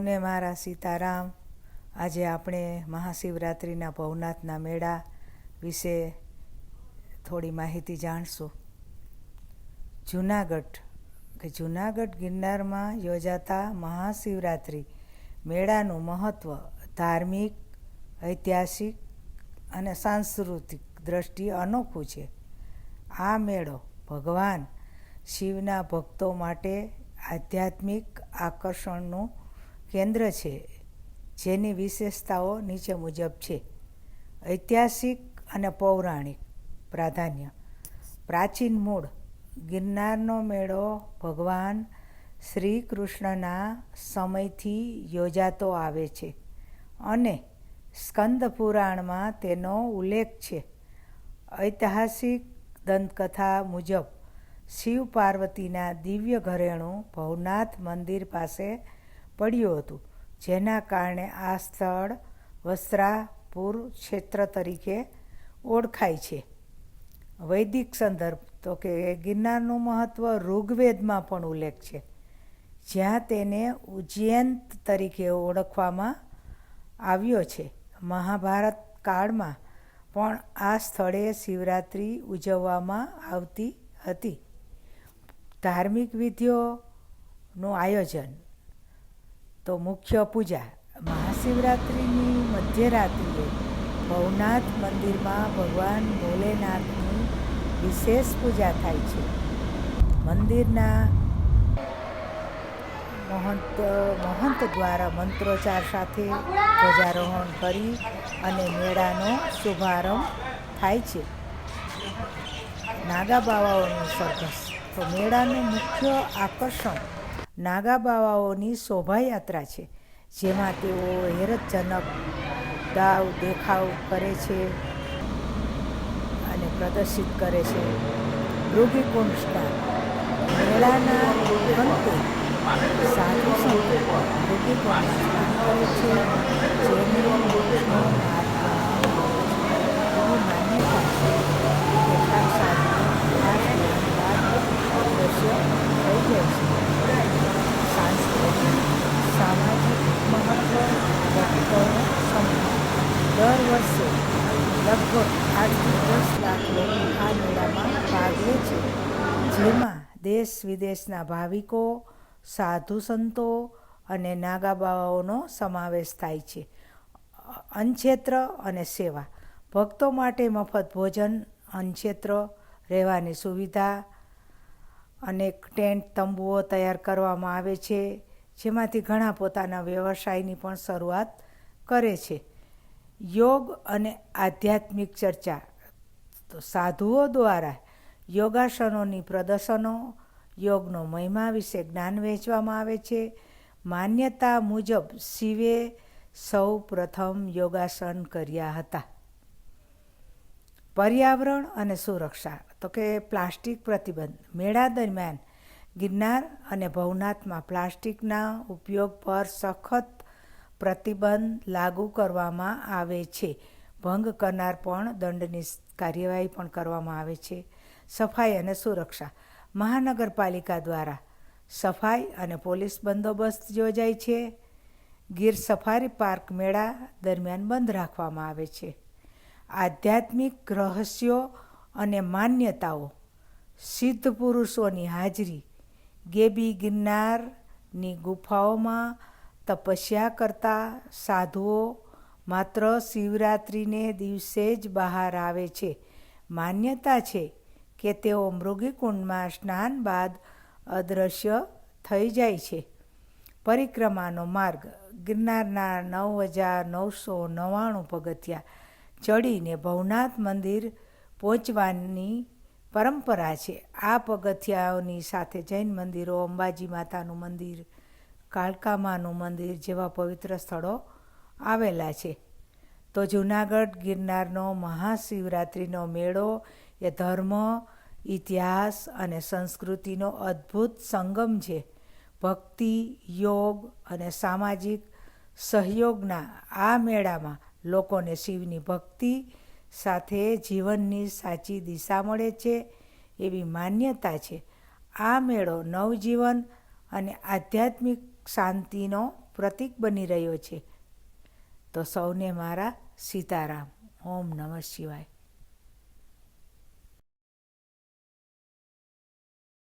ને મારા સીતારામ, આજે આપણે મહાશિવરાત્રિના ભવનાથના મેળા વિશે થોડી માહિતી જાણશું. જુનાગઢ, કે જુનાગઢ ગિરનારમાં યોજાતા મહાશિવરાત્રિ મેળાનું મહત્ત્વ ધાર્મિક, ઐતિહાસિક અને સાંસ્કૃતિક દ્રષ્ટિએ અનોખું છે. આ મેળો ભગવાન શિવના ભક્તો માટે આધ્યાત્મિક આકર્ષણનું કેન્દ્ર છે, જેની વિશેષતાઓ નીચે મુજબ છે. ઐતિહાસિક અને પૌરાણિક પ્રાધાન્ય. પ્રાચીન મૂળ. ગિરનારનો મેળો ભગવાન શ્રી કૃષ્ણના સમયથી યોજાતો આવે છે અને સ્કંદ પુરાણમાં તેનો ઉલ્લેખ છે. ઐતિહાસિક દંતકથા મુજબ શિવ પાર્વતીના દિવ્ય ઘરેણું ભવનાથ મંદિર પાસે પડ્યું હતું, જેના કારણે આ સ્થળ વસ્ત્રાપુર ક્ષેત્ર તરીકે ઓળખાય છે. વૈદિક સંદર્ભ, તો કે ગિરનારનું મહત્ત્વ ઋગ્વેદમાં પણ ઉલ્લેખ છે, જ્યાં તેને ઉજ્જૈન તરીકે ઓળખવામાં આવ્યો છે. મહાભારત કાળમાં પણ આ સ્થળે શિવરાત્રિ ઉજવવામાં આવતી હતી. ધાર્મિક વિધિઓનું આયોજન તો મુખ્ય પૂજા મહાશિવરાત્રિની મધ્યરાત્રિએ ભવનાથ મંદિરમાં ભગવાન ભોલેનાથની વિશેષ પૂજા થાય છે. મંદિરના મહંત મહંત દ્વારા મંત્રોચ્ચાર સાથે ધ્વજારોહણ કરી અને મેળાનો શુભારંભ થાય છે. નાગા બાવાઓનું સરઘસ. તો મેળાનું મુખ્ય આકર્ષણ નાગા બાવાઓની શોભાયાત્રા છે, જેમાં તેઓ હેરતજનક દાવ દેખાવ કરે છે અને પ્રદર્શિત કરે છે. સ્નાન મેળાના અંતે સાધુ સંતો મૃગીકુંડ સ્નાન કરે છે, જેને મોક્ષનો માર્ગ એવી માન્યતા છે કેટલાક સાધુ આ સ્નાન બાદ અદૃશ્ય થઈ જાય છે સાંસ્કૃતિક સામાજિક મહત્વ ભક્તોનો સમૂહ દર વર્ષે લગભગ આઠથી દસ લાખ લોકો આ મેળામાં ભાગ લે છે, જેમાં દેશ વિદેશના ભાવિકો, સાધુ સંતો અને નાગા બાવાઓનો સમાવેશ થાય છે. અન્નક્ષેત્ર અને સેવા. ભક્તો માટે મફત ભોજન, અન્નક્ષેત્ર, રહેવાની સુવિધા અનેક ટેન્ટ, તંબુઓ તૈયાર કરવામાં આવે છે, જેમાંથી ઘણા પોતાના વ્યવસાયની પણ શરૂઆત કરે છે. યોગ અને આધ્યાત્મિક ચર્ચા. તો સાધુઓ દ્વારા યોગાસનોની પ્રદર્શનો, યોગનો મહિમા વિશે જ્ઞાન વહેંચવામાં આવે છે. માન્યતા મુજબ શિવે સૌ પ્રથમ યોગાસન કર્યા હતા. પર્યાવરણ અને સુરક્ષા. તો કે પ્લાસ્ટિક પ્રતિબંધ. મેળા દરમિયાન ગિરનાર અને ભવનાથમાં પ્લાસ્ટિકના ઉપયોગ પર સખત પ્રતિબંધ લાગુ કરવામાં આવે છે. ભંગ કરનાર પણ દંડની કાર્યવાહી પણ કરવામાં આવે છે. સફાઈ અને સુરક્ષા. મહાનગરપાલિકા દ્વારા સફાઈ અને પોલીસ બંદોબસ્ત યોજાય છે. ગીર સફારી પાર્ક મેળા દરમિયાન બંધ રાખવામાં આવે છે. આધ્યાત્મિક રહસ્યો અને માન્યતાઓ. સિદ્ધ પુરુષોની હાજરી. ગેબી ગિરનારની ગુફાઓમાં તપસ્યા કરતા સાધુઓ માત્ર શિવરાત્રિને દિવસે જ બહાર આવે છે. માન્યતા છે કે તેઓ મૃગીકુંડમાં સ્નાન બાદ અદૃશ્ય થઈ જાય છે. પરિક્રમાનો માર્ગ ગિરનારના નવ હજાર નવસો નવ્વાણું પગથિયા ચડીને ભવનાથ મંદિર પહોંચવાની પરંપરા છે. આ પગથિયાઓની સાથે જૈન મંદિરો, અંબાજી માતાનું મંદિર કાળકામાનું મંદિર જેવા પવિત્ર સ્થળો આવેલા છે. તો જૂનાગઢ ગિરનારનો મહાશિવરાત્રિનો મેળો એ ધર્મ, ઇતિહાસ અને સંસ્કૃતિનો અદ્ભુત સંગમ છે. ભક્તિ, યોગ અને સામાજિક સહયોગના આ મેળામાં લોકોને શિવની ભક્તિ સાથે જીવનની સાચી દિશા મળે છે એવી માન્યતા છે. આ મેળો નવજીવન અને આધ્યાત્મિક શાંતિનો પ્રતીક બની રહ્યો છે. તો સૌને મારા સીતારામ. ઓમ નમઃ શિવાય.